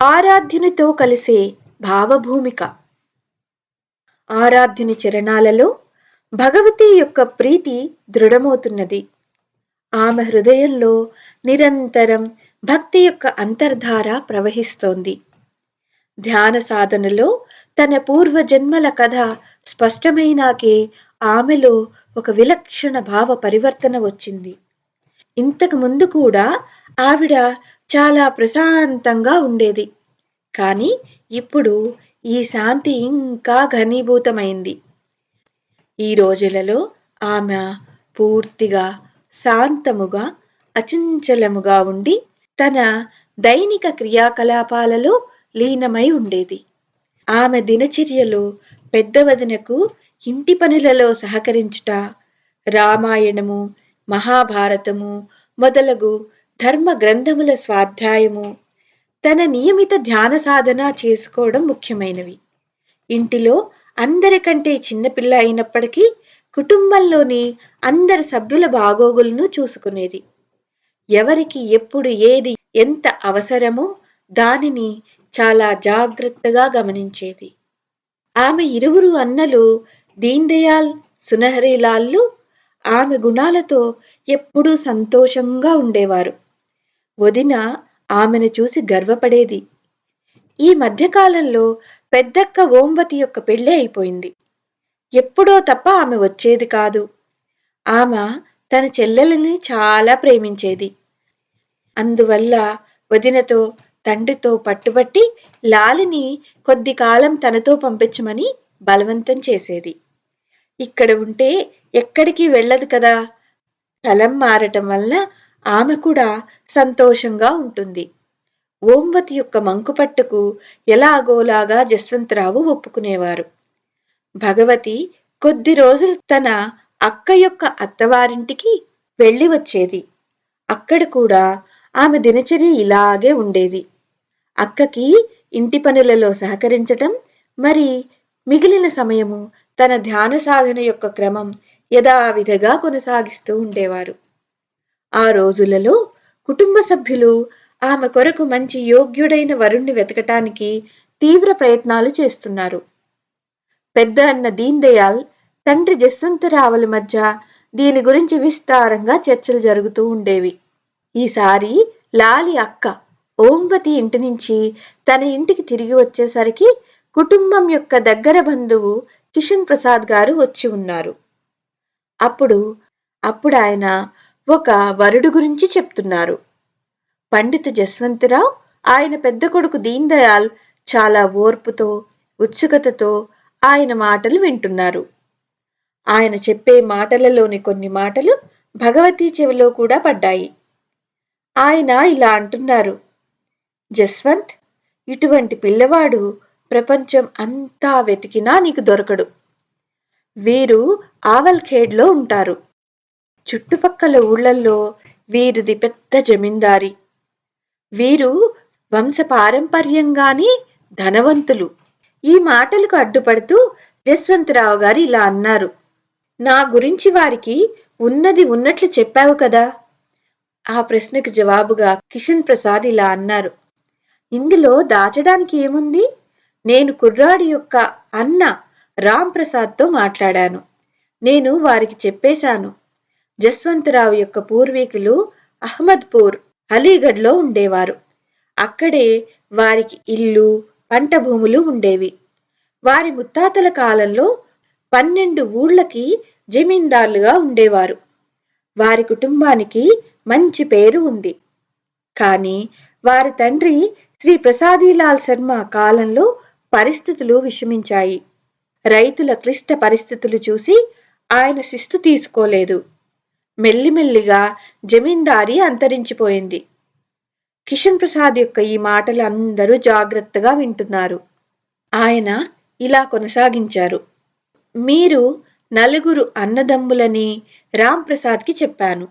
ఆరాధ్యునితో కలిసే భావభూమిక. ఆరాధ్యుని చరణాలలో భగవతి యొక్క ప్రీతి దృఢమవుతున్నది. ఆమె హృదయంలో నిరంతరం భక్తి యొక్క అంతర్ధార ప్రవహిస్తోంది. ధ్యాన సాధనలో తన పూర్వజన్మల కథ స్పష్టమైనాకే ఆమెలో ఒక విలక్షణ భావ పరివర్తన వచ్చింది. ఇంతకు ముందు కూడా ఆవిడ చాలా ప్రశాంతంగా ఉండేది. కానీ ఇప్పుడు ఈ శాంతి ఇంకా ఘనీభూతమైంది. ఈ రోజులలో ఆమె పూర్తిగా శాంతముగా అచంచలముగా ఉండి తన దైనిక క్రియాకలాపాలలో లీనమై ఉండేది. ఆమె దినచర్యలో పెద్దవదినకు ఇంటి పనులలో సహకరించుట రామాయణము మహాభారతము మొదలగు ధర్మ గ్రంథముల స్వాధ్యాయము. తన నియమిత ధ్యాన సాధన చేసుకోవడం ముఖ్యమైనవి. ఇంటిలో అందరికంటే చిన్నపిల్ల అయినప్పటికీ కుటుంబంలోని అందరి సభ్యుల బాగోగులను చూసుకునేది. ఎవరికి ఎప్పుడు ఏది ఎంత అవసరమో దానిని చాలా జాగ్రత్తగా గమనించేది. ఆమె ఇరువురు అన్నలు దీన్ దయాల్ సునహరీలాల్లు ఆమె గుణాలతో ఎప్పుడూ సంతోషంగా ఉండేవారు. వదిన ఆమెను చూసి గర్వపడేది. ఈ మధ్యకాలంలో పెద్దక్క ఓంవతి యొక్క పెళ్ళి అయిపోయింది. ఎప్పుడో తప్ప ఆమె వచ్చేది కాదు. ఆమె తన చెల్లెలని చాలా ప్రేమించేది. అందువల్ల వదినతో తండ్రితో పట్టుబట్టి లాలిని కొద్ది కాలం తనతో పంపించమని బలవంతం చేసేది. ఇక్కడ ఉంటే ఎక్కడికి వెళ్ళదు కదా? స్థలం మారటం వల్ల ఆమె కూడా సంతోషంగా ఉంటుంది. ఓంవతి యొక్క మంకుపట్టుకు ఎలాగోలాగా జస్వంతరావు ఒప్పుకునేవారు. భగవతి కొద్ది రోజులు తన అక్క యొక్క అత్తవారింటికి వెళ్ళి వచ్చేది. అక్కడ కూడా ఆమె దినచర్య ఇలాగే ఉండేది. అక్కకి ఇంటి పనులలో సహకరించటం మరి మిగిలిన సమయము తన ధ్యాన సాధన యొక్క క్రమం యథావిధిగా కొనసాగిస్తూ ఉండేవారు. ఆ రోజులలో కుటుంబ సభ్యులు ఆమె కొరకు మంచి యోగ్యుడైన వరుణ్ణి వెతకటానికి తీవ్ర ప్రయత్నాలు చేస్తున్నారు. పెద్ద అన్న దీన్ దయాల్ తండ్రి జస్వంతరావుల మధ్య దీని గురించి విస్తారంగా చర్చలు జరుగుతూ ఉండేవి. ఈసారి లాలి అక్క ఓంపతి ఇంటి నుంచి తన ఇంటికి తిరిగి వచ్చేసరికి కుటుంబం యొక్క దగ్గర బంధువు కిషన్ ప్రసాద్ గారు వచ్చి ఉన్నారు. అప్పుడు అప్పుడు ఆయన ఒక వరుడు గురించి చెప్తున్నారు. పండిత జస్వంతరావు ఆయన పెద్ద కొడుకు దీన్ దయాల్ చాలా ఓర్పుతో ఉత్సుకతతో ఆయన మాటలు వింటున్నారు. ఆయన చెప్పే మాటలలోని కొన్ని మాటలు భగవతి చెవిలో కూడా పడ్డాయి. ఆయన ఇలా అంటున్నారు. జస్వంత్ ఇటువంటి పిల్లవాడు ప్రపంచం అంతా వెతికినా నీకు దొరకడు. వీరు ఆవల్ఖేడ్లో ఉంటారు. చుట్టుపక్కల ఊళ్ళల్లో వీరిది పెద్ద జమీందారి. వీరు వంశ పారంపర్యంగానే ధనవంతులు. ఈ మాటలకు అడ్డుపడుతూ జస్వంతరావు గారు ఇలా అన్నారు. నా గురించి వారికి ఉన్నది ఉన్నట్లు చెప్పావు కదా? ఆ ప్రశ్నకు జవాబుగా కిషన్ ప్రసాద్ ఇలా అన్నారు. ఇందులో దాచడానికి ఏముంది? నేను కుర్రాడి యొక్క అన్న రామ్ ప్రసాద్తో మాట్లాడాను. నేను వారికి చెప్పేశాను. జస్వంతరావు యొక్క పూర్వీకులు అహ్మద్పూర్ అలీగఢ్లో ఉండేవారు. అక్కడే వారికి ఇల్లు పంట భూములు ఉండేవి. వారి ముత్తాతల కాలంలో పన్నెండు ఊళ్ళకి జమీందారులుగా ఉండేవారు. వారి కుటుంబానికి మంచి పేరు ఉంది. కానీ వారి తండ్రి శ్రీ ప్రసాదీలాల్ శర్మ కాలంలో పరిస్థితులు విషమించాయి. రైతుల క్లిష్ట పరిస్థితులు చూసి ఆయన శిస్తు తీసుకోలేదు. మెల్లిమెల్లిగా జమీందారీ అంతరించిపోయింది. కిషన్ ప్రసాద్ యొక్క ఈ మాటలు అందరూ జాగ్రత్తగా వింటున్నారు. ఆయన ఇలా కొనసాగించారు. మీరు నలుగురు అన్నదమ్ములని రామ్ ప్రసాద్కి చెప్పాను.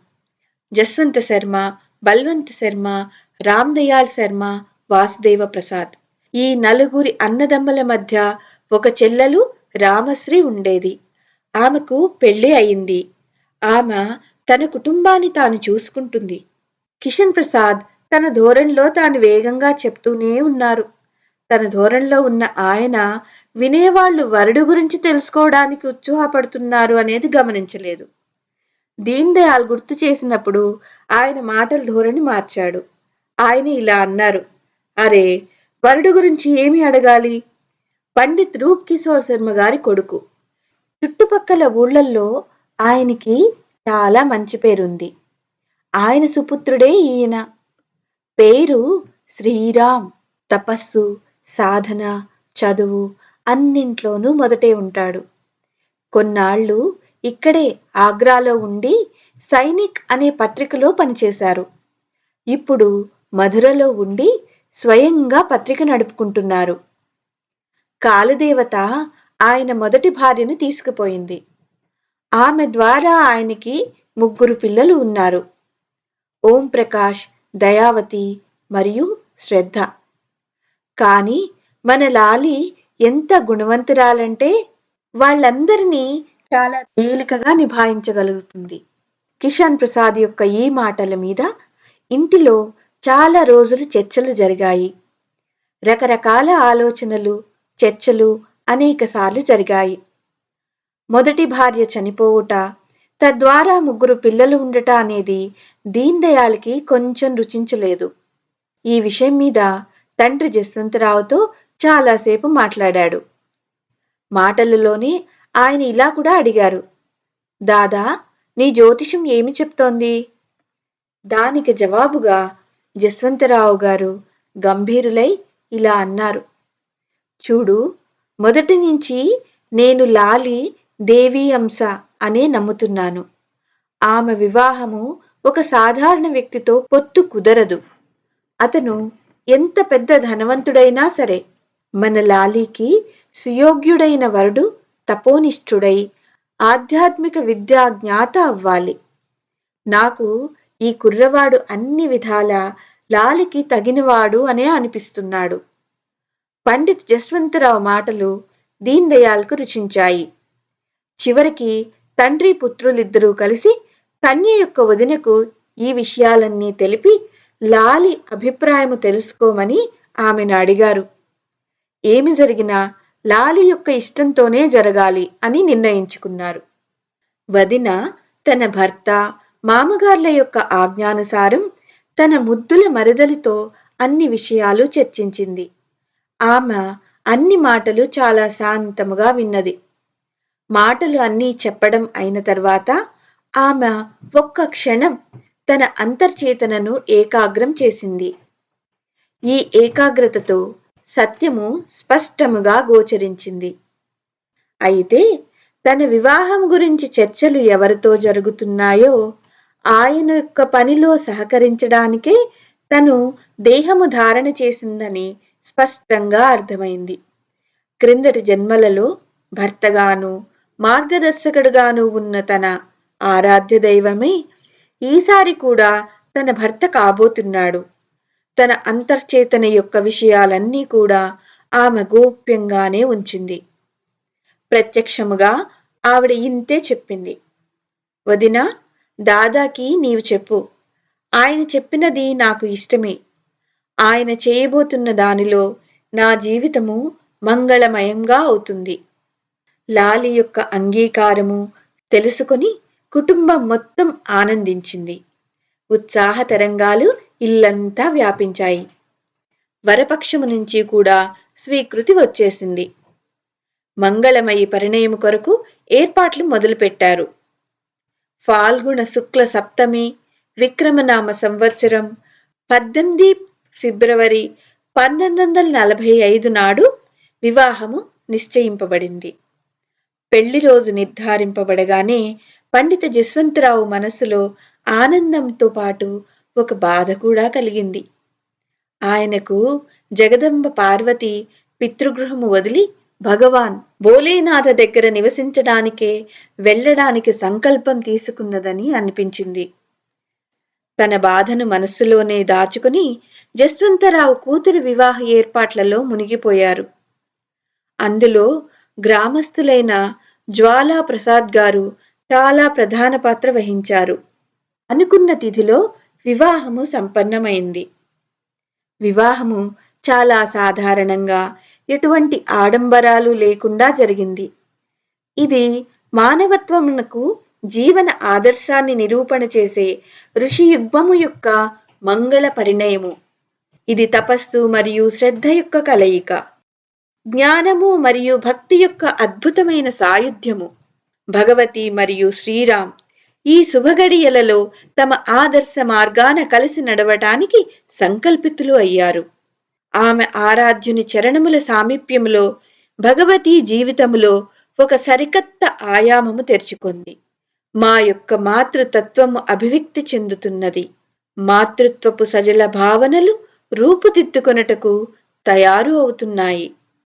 జస్వంత శర్మ బల్వంత్ శర్మ రామ్ దయాళ్ శర్మ వాసుదేవ ప్రసాద్. ఈ నలుగురి అన్నదమ్ముల మధ్య ఒక చెల్లెలు రామశ్రీ ఉండేది. ఆమెకు పెళ్ళి అయింది. ఆమె తన కుటుంబాన్ని తాను చూసుకుంటుంది. కిషన్ ప్రసాద్ తన ధోరణిలో తాను వేగంగా చెప్తూనే ఉన్నారు. తన ధోరణిలో ఉన్న ఆయన వినేవాళ్ళు వరుడు గురించి తెలుసుకోవడానికి ఉత్సాహపడుతున్నారు అనేది గమనించలేదు. దీన్ దయాల్ గుర్తు చేసినప్పుడు ఆయన మాటల ధోరణి మార్చాడు. ఆయన ఇలా అన్నారు అరే వరుడు గురించి ఏమి అడగాలి? పండిత్ రూప్ కిషోర్ శర్మ గారి కొడుకు. చుట్టుపక్కల ఊళ్ళల్లో ఆయనకి చాలా మంచి పేరుంది. ఆయన సుపుత్రుడే ఈయన. పేరు శ్రీరామ్. తపస్సు సాధన చదువు అన్నింట్లోనూ మొదటే ఉంటాడు. కొన్నాళ్ళు ఇక్కడే ఆగ్రాలో ఉండి సైనిక్ అనే పత్రికలో పనిచేశారు. ఇప్పుడు మధురలో ఉండి స్వయంగా పత్రిక నడుపుకుంటున్నారు. కాలదేవత ఆయన మొదటి భార్యను తీసుకుపోయింది. ఆమె ద్వారా ఆయనకి ముగ్గురు పిల్లలు ఉన్నారు. ఓం ప్రకాష్ దయావతి మరియు శ్రద్ధ. కానీ మన లాలి ఎంత గుణవంతురాలంటే వాళ్ళందరినీ చాలా తేలికగా నిభాయించగలుగుతుంది. కిషన్ ప్రసాద్ యొక్క ఈ మాటల మీద ఇంటిలో చాలా రోజులు చర్చలు జరిగాయి. రకరకాల ఆలోచనలు చర్చలు అనేకసార్లు జరిగాయి. మొదటి భార్య చనిపోవుట తద్వారా ముగ్గురు పిల్లలు ఉండట అనేది దీన్ దయాళ్కి కొంచెం రుచించలేదు. ఈ విషయం మీద తండ్రి జస్వంతరావుతో చాలాసేపు మాట్లాడాడు. మాటలలోనే ఆయన ఇలా కూడా అడిగారు. దాదా నీ జ్యోతిషం ఏమి చెప్తోంది? దానికి జవాబుగా జస్వంతరావు గారు గంభీరులై ఇలా అన్నారు. చూడు మొదటి నుంచి నేను లాలి దేవీ అంశ అనే నమ్ముతున్నాను. ఆమె వివాహము ఒక సాధారణ వ్యక్తితో పొత్తు కుదరదు. అతను ఎంత పెద్ద ధనవంతుడైనా సరే మన లాలీకి సుయోగ్యుడైన వరుడు తపోనిష్ఠుడై ఆధ్యాత్మిక విద్యా జ్ఞాత అవ్వాలి. నాకు ఈ కుర్రవాడు అన్ని విధాల లాలికి తగినవాడు అనే అనిపిస్తున్నాడు. పండిత్ జస్వంతరావు మాటలు దీన్ దయాల్కు రుచించాయి. చివరికి తండ్రి పుత్రులిద్దరూ కలిసి కన్య యొక్క వదినకు ఈ విషయాలన్నీ తెలిపి లాలి అభిప్రాయము తెలుసుకోమని ఆమెను అడిగారు. ఏమి జరిగినా లాలి యొక్క ఇష్టంతోనే జరగాలి అని నిర్ణయించుకున్నారు. వదిన తన భర్త మామగార్ల యొక్క ఆజ్ఞానుసారం తన ముద్దుల మరదలితో అన్ని విషయాలు చర్చించింది. ఆమె అన్ని మాటలు చాలా శాంతముగా విన్నది. మాటలు అన్నీ చెప్పడం అయిన తర్వాత ఆమె ఒక్క క్షణం తన అంతర్చేతనను ఏకాగ్రం చేసింది. ఈ ఏకాగ్రతతో సత్యము స్పష్టముగా గోచరించింది. అయితే తన వివాహం గురించి చర్చలు ఎవరితో జరుగుతున్నాయో ఆయన యొక్క పనిలో సహకరించడానికే తను దేహము ధారణ చేసిందని స్పష్టంగా అర్థమైంది. క్రిందటి జన్మలలో భర్తగాను మార్గదర్శకుడుగాను ఉన్న తన ఆరాధ్య దైవమే ఈసారి కూడా తన భర్త కాబోతున్నాడు. తన అంతర్చేతన యొక్క విషయాలన్నీ కూడా ఆమె గోప్యంగానే ఉంచింది. ప్రత్యక్షముగా ఆవిడ ఇంతే చెప్పింది. వదిన దాదాకి నీవు చెప్పు. ఆయన చెప్పినది నాకు ఇష్టమే. ఆయన చేయబోతున్న దానిలో నా జీవితము మంగళమయంగా అవుతుంది. లాలి యొక్క అంగీకారము తెలుసుకుని కుటుంబం మొత్తం ఆనందించింది. ఉత్సాహ తరంగాలు ఇల్లంతా వ్యాపించాయి. వరపక్షము నుంచి కూడా స్వీకృతి వచ్చేసింది. మంగళమయి పరిణయము కొరకు ఏర్పాట్లు మొదలుపెట్టారు. ఫాల్గుణ శుక్ల సప్తమి విక్రమనామ సంవత్సరం పద్దెనిమిది ఫిబ్రవరి పంతొమ్మిది వందల నలభై ఐదు నాడు వివాహము నిశ్చయింపబడింది. పెళ్ళి రోజు నిర్ధారింపబడగానే పండిత జస్వంతరావు మనసులో ఆనందంతో పాటు ఒక బాధ కూడా కలిగింది. ఆయనకు జగదంబ పార్వతి పితృగృహము వదిలి భగవాన్ భోలేనాథ దగ్గర నివసించడానికే వెళ్ళడానికి సంకల్పం తీసుకున్నదని అనిపించింది. తన బాధను మనస్సులోనే దాచుకుని జస్వంతరావు కూతురు వివాహ ఏర్పాట్లలో మునిగిపోయారు. అందులో గ్రామస్తులైన జ్వాలా ప్రసాద్ గారు చాలా ప్రధాన పాత్ర వహించారు. అనుకున్న తిథిలో వివాహము సంపన్నమైంది. వివాహము చాలా సాధారణంగా ఎటువంటి ఆడంబరాలు లేకుండా జరిగింది. ఇది మానవత్వమునకు జీవన ఆదర్శాన్ని నిరూపణ చేసే ఋషి యుగ్మము యొక్క మంగళ పరిణయము. ఇది తపస్సు మరియు శ్రద్ధ యొక్క కలయిక. జ్ఞానము మరియు భక్తి యొక్క అద్భుతమైన సాయుధ్యము. భగవతి మరియు శ్రీరామ్ ఈ శుభగడియలలో తమ ఆదర్శ మార్గాన కలిసి నడవటానికి సంకల్పితులు అయ్యారు. ఆమె ఆరాధ్యుని చరణముల సామీప్యములో భగవతి జీవితములో ఒక సరికొత్త ఆయామము తెరుచుకుంది. మా యొక్క మాతృతత్వము అభివ్యక్తి చెందుతున్నది. మాతృత్వపు సజల భావనలు రూపుదిద్దుకొనుటకు తయారు అవుతున్నాయి.